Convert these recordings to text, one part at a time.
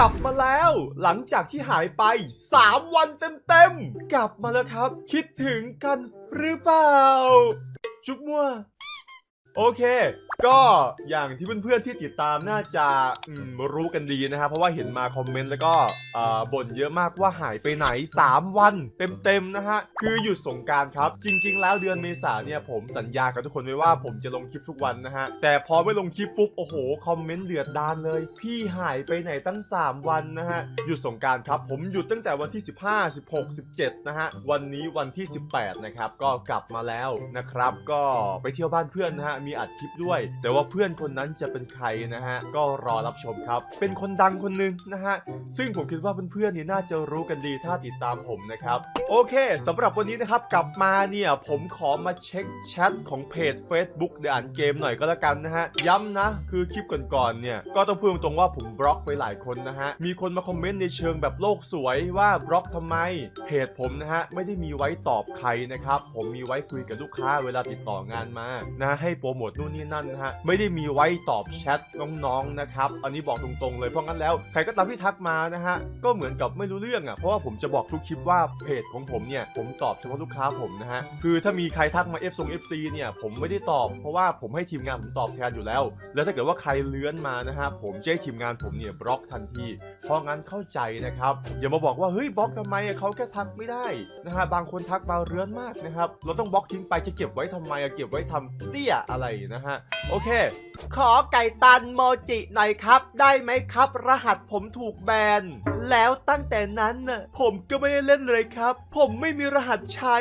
กลับมาแล้ว หลังจากที่หายไป 3 วันเต็มๆ กลับมาแล้วครับ คิดถึงกันหรือเปล่า จุ๊บมั่ว โอเค ก็อย่างที่เพื่อนๆที่ติดตามน่าจะรู้กันดีนะครับ เพราะว่าเห็นมาคอมเมนต์แล้วก็บ่นเยอะมากว่าหายไปไหน 3 วันเต็มๆนะฮะ คือหยุดสงการครับ จริง ๆ แล้วเดือนเมษาเนี่ยผมสัญญากับทุกคนไว้ว่าผมจะลงคลิปทุกวันนะฮะ แต่พอไม่ลงคลิปปุ๊บ โอ้โห คอมเมนต์เดือดดานเลย พี่หายไปไหนตั้ง 3 วันนะฮะ หยุดสงการครับ ผมหยุดตั้งแต่วันที่ 15 16 17 นะฮะ วันนี้วันที่ 18 นะครับ ก็กลับมาแล้วนะครับ ก็ไปเที่ยวบ้านเพื่อนนะฮะมีอัดคลิปด้วย แต่ว่าเพื่อนคนนั้นจะเป็นใครนะฮะ ก็รอรับชมครับ เป็นคนดังคนหนึ่งนะฮะ ซึ่งผมคิดว่าเพื่อนๆเนี่ยน่าจะรู้กันดีถ้าติดตามผมนะครับ โอเคสำหรับวันนี้นะครับ กลับมาเนี่ยผมขอมาเช็คแชทของเพจ Facebook เดอ่านเกมหน่อยก็แล้วกันนะฮะ ย้ำนะ คือคลิปก่อนๆเนี่ย ก็ต้องพูดตรงๆว่าผมบล็อกไปหลายคนนะฮะ มีคนมาคอมเมนต์ในเชิงแบบโลกสวยว่าบล็อกทำไม เพจผมนะฮะไม่ได้มีไว้ตอบใครนะครับ ผมมีไว้คุยกับลูกค้าเวลาติดต่องานมานะให้โปรโมทนู่นนี่นั่นนะฮะไม่ได้มีไว้ตอบแชทน้องๆนะครับอันนี้บอกตรงๆเลยเพราะงั้นแล้วใครก็ตามที่ทักมานะฮะก็เหมือนกับไม่รู้เรื่องอะเพราะว่าผมจะบอกทุกคลิปว่าเพจของผมเนี่ยผมตอบเฉพาะลูกค้าผมนะฮะคือถ้ามีใครทักมา F ทรง FC เนี่ยผมไม่ได้ตอบเพราะว่าผมให้ทีมงานผมตอบแทนอยู่แล้ว แล้วถ้าเกิดว่าใครเลื้อนมานะฮะผมจะให้ทีมงานผมเนี่ยบล็อกทันทีเพราะงั้นเข้าใจนะครับอย่ามาบอกว่าเฮ้ยบล็อกทำไมเขาแค่ทักไม่ได้นะฮะบางคนทักมาเรือนมากนะครับเราต้องบล็อกทิ้งไปจะเก็บไว้ทำไมอะเก็บไว้ทำเตี้ยอะไรนะฮะ โอเค ขอไก่ตันโมจิหน่อยครับ ได้ไหมครับ รหัสผมถูกแบน แล้วตั้งแต่นั้นน่ะผมก็ไม่ได้เล่นเลยครับ ผมไม่มีรหัสใช้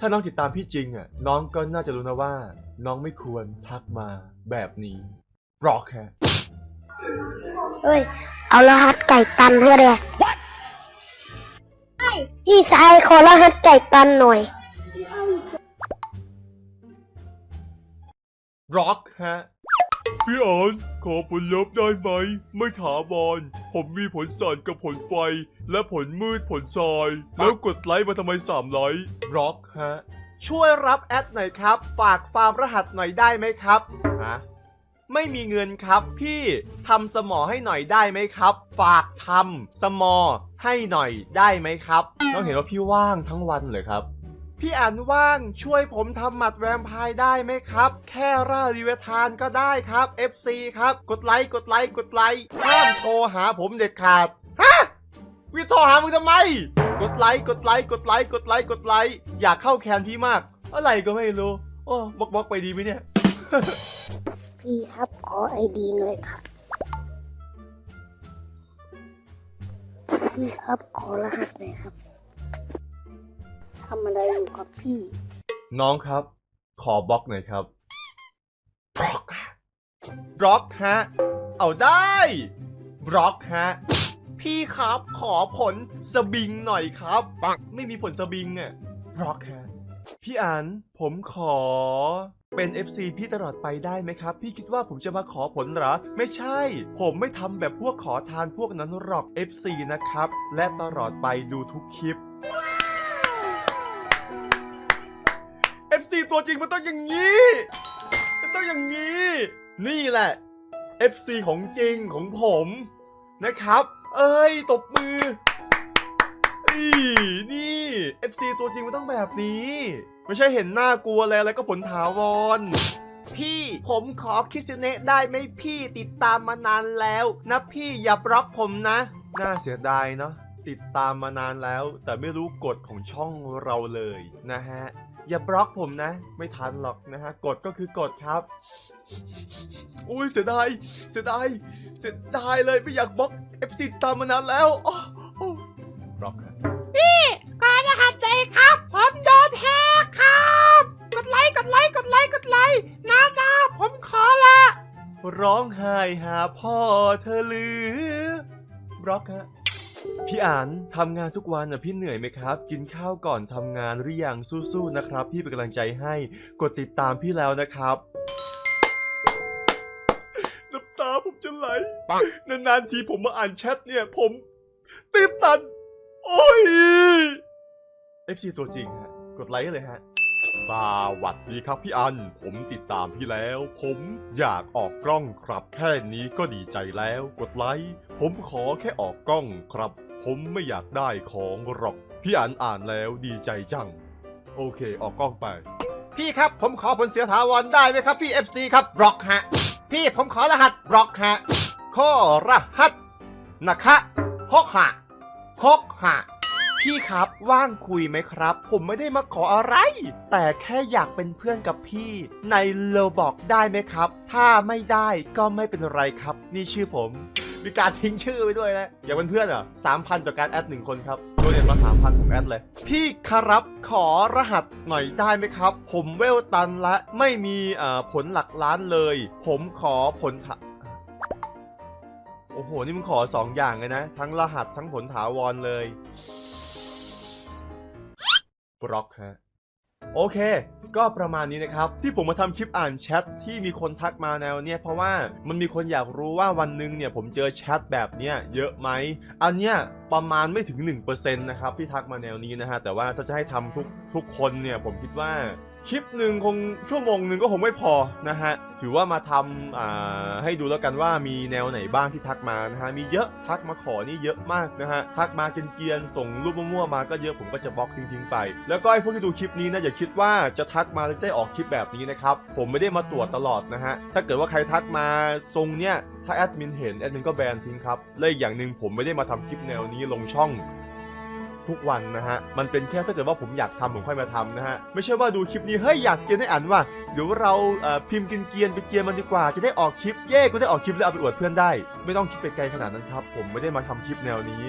ถ้าน้องติดตามพี่จริงอะน้องก็น่าจะรู้นะว่า น้องไม่ควรทักมาแบบนี้บล็อกฮะเฮ้ย เอารหัสไก่ตันให้เลยพี่ชายขอรหัสไก่ตันหน่อย บล็อกฮะ พี่ออนขอผลลัพธ์ได้ไหม ไม่ถาวรผมมีผลสั่นกับผลไฟ และผลมืดผลทราย แล้วกดไลค์มาทำไมสามไลค์บล็อกฮะ ช่วยรับแอดหน่อยครับ ฝากฟาร์มรหัสหน่อยได้ไหมครับฮะไม่มีเงินครับพี่ทำสมอให้หน่อยได้ไหมครับ ฝากทำสมอให้หน่อยได้ไหมครับ น้องเห็นว่าพี่ว่างทั้งวันเลยครับ พี่อ่านว่างช่วยผมทำหมัดแวมไพร์ได้ไหมครับ แค่ร่ารีเวทานก็ได้ครับ FC ครับ กดไลค์กดไลค์กดไลค์ห้ามโทรหาผมเด็ดขาดฮะวิโทรหามึงทำไม กดไลค์กดไลค์กดไลค์กดไลค์กดไลค์อยากเข้าแคนพี่มาก อะไรก็ไม่รู้โอ้บล็อกบล็อกไปดีไหมเนี่ย พี่ครับขอไอดีหน่อยครับ พี่ครับขอรหัสหน่อยครับำอะไรอยู่ครับพี่ น้องครับ ขอบล็อกหน่อยครับบล็อกบล็อกฮะ เอาได้บล็อกฮะ พี่ครับขอผลสบิงหน่อยครับ ไม่มีผลสบิงอะบล็อกฮะ พี่อันผมขอเป็น FC พี่ตลอดไปได้ไหมครับ พี่คิดว่าผมจะมาขอผลเหรอ ไม่ใช่ ผมไม่ทำแบบพวกขอทานพวกนั้นหรอก FC นะครับ และตลอดไปดูทุกคลิป ตัวจริงมันต้องอย่างนี้มันต้องอย่างนี้ นี่แหละ FC ของจริงของผมนะครับ เอ้ยตบมืออีนี่ FC ตัวจริงมันต้องแบบนี้ ไม่ใช่เห็นหน้ากลัวอะไรแล้วก็ผลถาวรพี่ผมขอคิสเนะได้ไหมพี่ติดตามมานานแล้ว นะพี่อย่าบล็อกผมนะ น่าเสียดายเนาะติดตามมานานแล้ว แต่ไม่รู้กฎของช่องเราเลยนะฮะ อย่าบล็อกผมนะ ไม่ทันหรอกนะฮะกฎก็คือกฎครับ อุ้ยเสียดาย เสียดาย เสียดายเลยไม่อยากบล็อก FC ตามมานานแล้วอ้ออ้อบล็อกครับกรหัสใจครับ ผมโดนแฮกครับ กดไลค์ กดไลค์ กดไลค์ กดไลค์นะนะผมขอละ ร้องไห้หาพ่อเธอหรือบล็อกฮะ พี่อ่านทำงานทุกวันอะพี่เหนื่อยไหมครับ กินข้าวก่อนทำงานหรือยังสู้ๆนะครับ พี่เป็นกำลังใจให้กดติดตามพี่แล้วนะครับน้ำตาผมจะไหลนานๆทีผมมาอ่านแชทเนี่ย ผมตื้นตัน โอ้ย FC ตัวจริงฮะ กดไลค์เลยฮะ สวัสดีครับพี่อัน ผมติดตามพี่แล้ว ผมอยากออกกล้องครับ แค่นี้ก็ดีใจแล้วกดไลค์ผมขอแค่ออกกล้องครับ ผมไม่อยากได้ของหรอก พี่อันอ่านแล้วดีใจจัง โอเค ออกกล้องไป พี่ครับผมขอผลเสียถาวรได้ไหมครับพี่ FC ครับบล็อกฮะ พี่ผมขอรหัสบล็อกฮะข้อรหัสนะคะฮกหะฮกหะ พี่ครับว่างคุยไหมครับ ผมไม่ได้มาขออะไร แต่แค่อยากเป็นเพื่อนกับพี่ ในโลบอกได้ไหมครับ ถ้าไม่ได้ก็ไม่เป็นไรครับ นี่ชื่อผม มีการทิ้งชื่อไว้ด้วยนะ อยากเป็นเพื่อนเหรอสามพันต่อการแอดหนึ่งคนครับโดเนทมาสามพันผมแอดเลย พี่ครับขอรหัสหน่อยได้ไหมครับ ผมเวลตันและไม่มีเอ่อผลหลักล้านเลย ผมขอผลโอ้โห นี่มึงขอสองอย่างเลยนะ ทั้งรหัสทั้งผลถาวรเลย บล็อกฮะโอเค ก็ประมาณนี้นะครับ ที่ผมมาทำคลิปอ่านแชทที่มีคนทักมาแนวเนี่ยเพราะว่ามันมีคนอยากรู้ว่าวันหนึ่งเนี่ยผมเจอแชทแบบเนี้ยเยอะไหม อันเนี้ยประมาณไม่ถึง 1%นะครับที่ทักมาแนวนี้นะฮะ แต่ว่าถ้าจะให้ทำทุกทุกคนเนี่ยผมคิดว่า คลิปหนึ่งคงชั่วโมงหนึ่งก็คงไม่พอนะฮะ ถือว่ามาทำให้ดูแล้วกันว่ามีแนวไหนบ้างที่ทักมานะฮะ มีเยอะทักมาขอนี่เยอะมากนะฮะ ทักมาเกรียนๆส่งรูปมั่วๆมาก็เยอะผมก็จะบล็อกทิ้งๆไป แล้วก็ไอ้พวกที่ดูคลิปนี้นะอย่าคิดว่าจะทักมาแล้วได้ออกคลิปแบบนี้นะครับผมไม่ได้มาตรวจตลอดนะฮะ ถ้าเกิดว่าใครทักมาทรงเนี้ยถ้าแอดมินเห็นแอดมินก็แบนทิ้งครับและอีกอย่างหนึ่งผมไม่ได้มาทำคลิปแนวนี้ลงช่อง ทุกวันนะฮะ มันเป็นแค่ถ้าเกิดว่าผมอยากทำผมค่อยมาทำนะฮะ ไม่ใช่ว่าดูคลิปนี้เฮ้ยอยากเกียนให้อ่านว่าเดี๋ยวเราเพิมพ์กินเกียนไปเกียนมันดีกว่าจะได้ออกคลิปเย่กูได้ออกคลิปแล้วเอาไปอวดเพื่อนได้ ไม่ต้องคิดไปไกลขนาดนั้นครับ ผมไม่ได้มาทำคลิปแนวนี้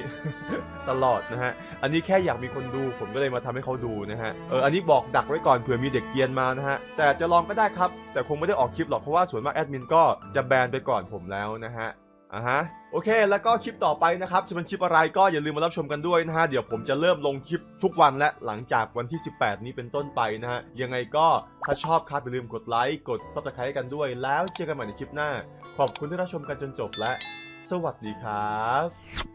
ตลอดนะฮะ อันนี้แค่อยากมีคนดู ผมก็เลยมาทำให้เขาดูนะฮะ เอออันนี้บอกดักไว้ก่อนเผื่อมีเด็กเกียนมานะฮะ แต่จะลองก็ได้ครับ แต่คงไม่ได้ออกคลิปหรอกเพราะว่าส่วนมากแอดมินก็จะแบนไปก่อนผมแล้วนะฮะ อะฮะโอเค แล้วก็คลิปต่อไปนะครับจะเป็นคลิปอะไรก็อย่าลืมมารับชมกันด้วยนะฮะ เดี๋ยวผมจะเริ่มลงคลิปทุกวันและหลังจากวันที่ 18 นี้เป็นต้นไปนะฮะ ยังไงก็ถ้าชอบครับอย่าลืมกดไลค์กดซับสไครต์กันด้วย แล้วเจอกันใหม่ในคลิปหน้า ขอบคุณที่รับชมกันจนจบและ สวัสดีครับ